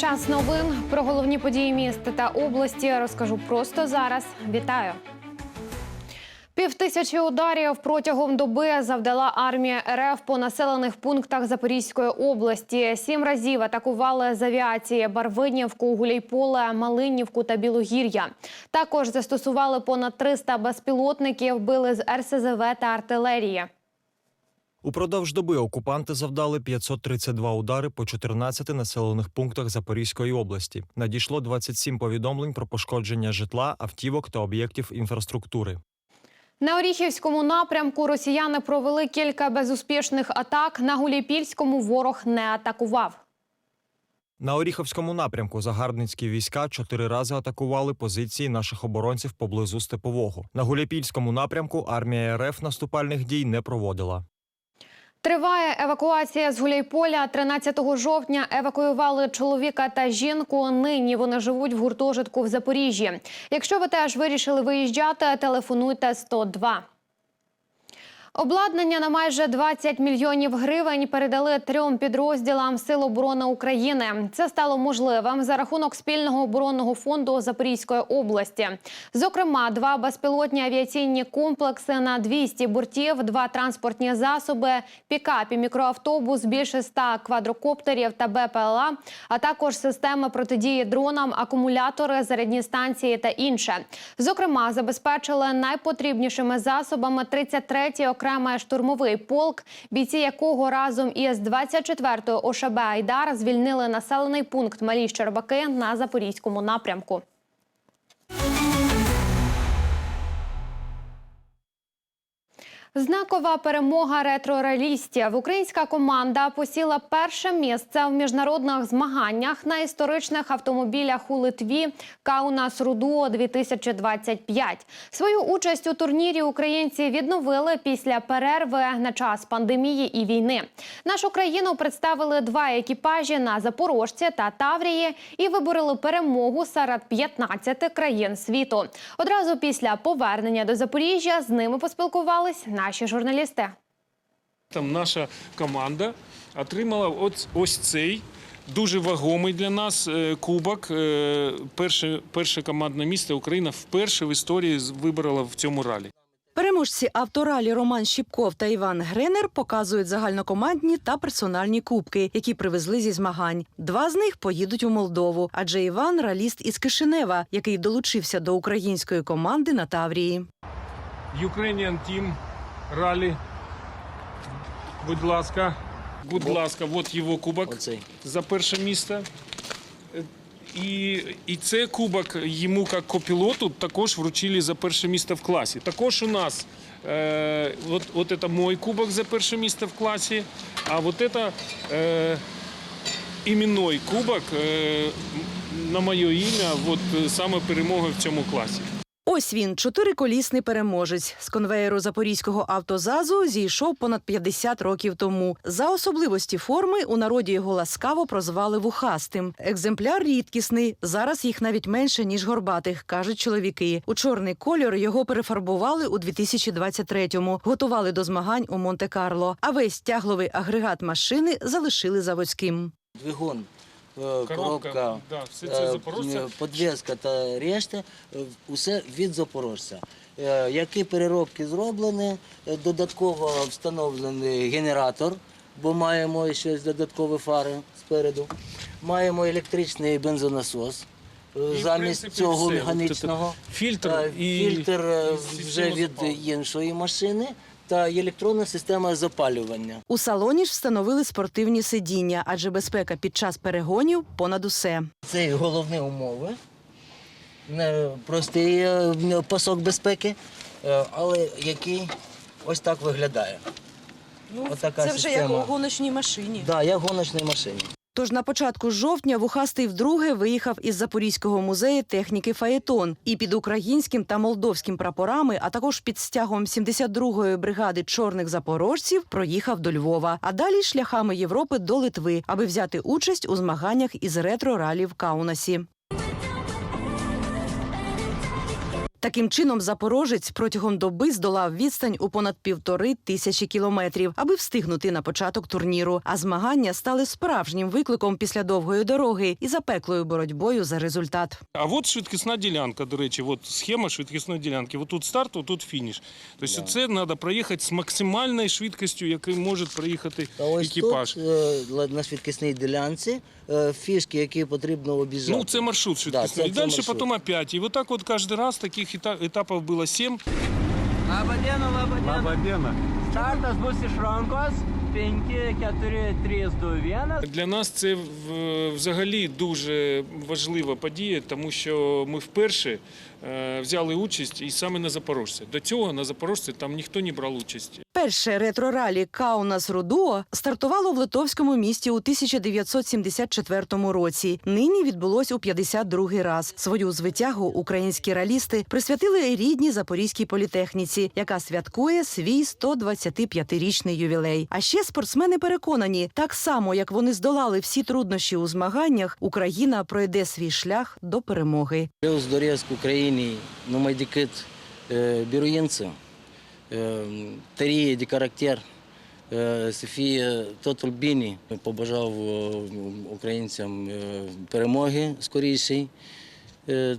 Час новин про головні події міста та області розкажу просто зараз. Вітаю. Півтисячі ударів протягом доби завдала армія РФ по населених пунктах Запорізької області. Сім разів атакували з авіації Барвинівку, Гуляйполе, Малинівку та Білогір'я. Також застосували понад 300 безпілотників, били з РСЗВ та артилерії. Упродовж доби окупанти завдали 532 удари по 14 населених пунктах Запорізької області. Надійшло 27 повідомлень про пошкодження житла, автівок та об'єктів інфраструктури. На Оріхівському напрямку росіяни провели кілька безуспішних атак. На Гуляйпільському ворог не атакував. На Оріховському напрямку загарбницькі війська чотири рази атакували позиції наших оборонців поблизу Степового. На Гуляйпільському напрямку армія РФ наступальних дій не проводила. Триває евакуація з Гуляйполя. 13 жовтня евакуювали чоловіка та жінку. Нині вони живуть в гуртожитку в Запоріжжі. Якщо ви теж вирішили виїжджати, телефонуйте 102. Обладнання на майже 20 мільйонів гривень передали трьом підрозділам Сил оборони України. Це стало можливим за рахунок спільного оборонного фонду Запорізької області. Зокрема, два безпілотні авіаційні комплекси на 200 бортів, два транспортні засоби, пікап і мікроавтобус, більше 100 квадрокоптерів та БПЛА, а також системи протидії дронам, акумулятори, зарядні станції та інше. Зокрема, забезпечили найпотрібнішими засобами 33-й окремий штурмовий полк, бійці якого разом із 24-ї ОШБ Айдар звільнили населений пункт Малі Щербаки на запорізькому напрямку. Знакова перемога ретро-реалістів. Українська команда посіла перше місце в міжнародних змаганнях на історичних автомобілях у Литві Каунас Рудуо 2025. Свою участь у турнірі українці відновили після перерви на час пандемії і війни. Нашу країну представили два екіпажі на Запорожці та Таврії і вибороли перемогу серед 15 країн світу. Одразу після повернення до Запоріжжя з ними поспілкувались наші журналісти. Там наша команда отримала ось, ось цей дуже вагомий для нас е, кубок. Е, Перше, перше командне місце Україна вперше в історії виборола в цьому ралі. Переможці авторалі Роман Щіпков та Іван Гренер показують загальнокомандні та персональні кубки, які привезли зі змагань. Два з них поїдуть у Молдову, адже Іван раліст із Кишинева, який долучився до української команди на Таврії. Ukrainian Team ралі. Будь ласка. Будь ласка, от його кубок за перше місце. І, і це кубок йому як копілоту також вручили за перше місце в класі. Також у нас е, от, от це мой кубок за перше місце в класі, а от це е, іменной кубок е, на моє ім'я, от саме перемоги в цьому класі. Ось він, чотириколісний переможець. З конвеєру запорізького автозазу зійшов понад 50 років тому. За особливості форми у народі його ласкаво прозвали вухастим. Екземпляр рідкісний. Зараз їх навіть менше ніж горбатих, кажуть чоловіки. У чорний кольор його перефарбували у 2023-му. Готували до змагань у Монте-Карло. А весь тягловий агрегат машини залишили заводським. Двигун, Коробка, коробка, да, все це е, запорожця. е, та решта, е, усе від запорожця. Е, Які переробки зроблені, е, додатково встановлений генератор, бо маємо ще додаткові фари спереду. Маємо електричний бензонасос. е, Замість принципі, цього все. механічного Фільтр Е, і фільтр е, вже від іншої машини та електронна система запалювання. У салоні ж встановили спортивні сидіння, адже безпека під час перегонів понад усе. Це головні умови. Не простий е, пасок безпеки, е, але який ось так виглядає. Ну, Отака це вже система. як у гоночній машині. Так, да, як в гоночній машині. Тож на початку жовтня Вухастий вдруге виїхав із Запорізького музею техніки Фаєтон і під українським та молдовським прапорами, а також під стягом 72-ї бригади чорних запорожців проїхав до Львова, а далі шляхами Європи до Литви, аби взяти участь у змаганнях із ретро-ралі в Каунасі. Таким чином, запорожець протягом доби здолав відстань у понад півтори тисячі кілометрів, аби встигнути на початок турніру. А змагання стали справжнім викликом після довгої дороги і запеклою боротьбою за результат. А от швидкісна ділянка, до речі, от схема швидкісної ділянки. От тут старт, от тут фініш. Тобто це треба проїхати з максимальною швидкістю, якою може проїхати Та ось екіпаж. тут е, на швидкісній ділянці е, фішки, які потрібно обіжати. Ну, це маршрут Да, швидкісний. це- і це далі потім опять. І вот так от кожен раз таких ета- этапов было сім. Лабадена, Лабадена. Лабадена. Стартас bus iš 5, 4, 3, 2, 1. Для нас це взагалі дуже важлива подія, тому що ми вперше е, взяли участь і саме на Запорожці. До цього на Запорожці там ніхто не брав участь. Перше ретро-ралі Каунас Рудуо стартувало в литовському місті у 1974 році. Нині відбулось у 52-й раз. Свою звитягу українські ралісти присвятили рідній запорізькій політехніці, яка святкує свій 125-річний ювілей. А ще спортсмени переконані, так само як вони здолали всі труднощі у змаганнях, Україна пройде свій шлях до перемоги. Україні, ну, майдикит е, біруїнці, е, Тарія Дікарактер, е, Софія Тотульбіні. Побажав е, українцям е, перемоги скорішій,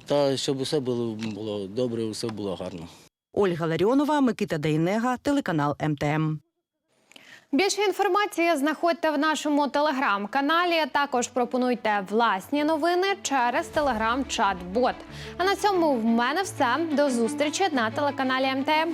та щоб усе було, було добре, усе було гарно. Ольга Ларіонова, Микита Дейнега, телеканал МТМ. Більше інформації знаходьте в нашому телеграм-каналі. Також пропонуйте власні новини через телеграм-чат-бот. А на цьому в мене все. До зустрічі на телеканалі МТМ.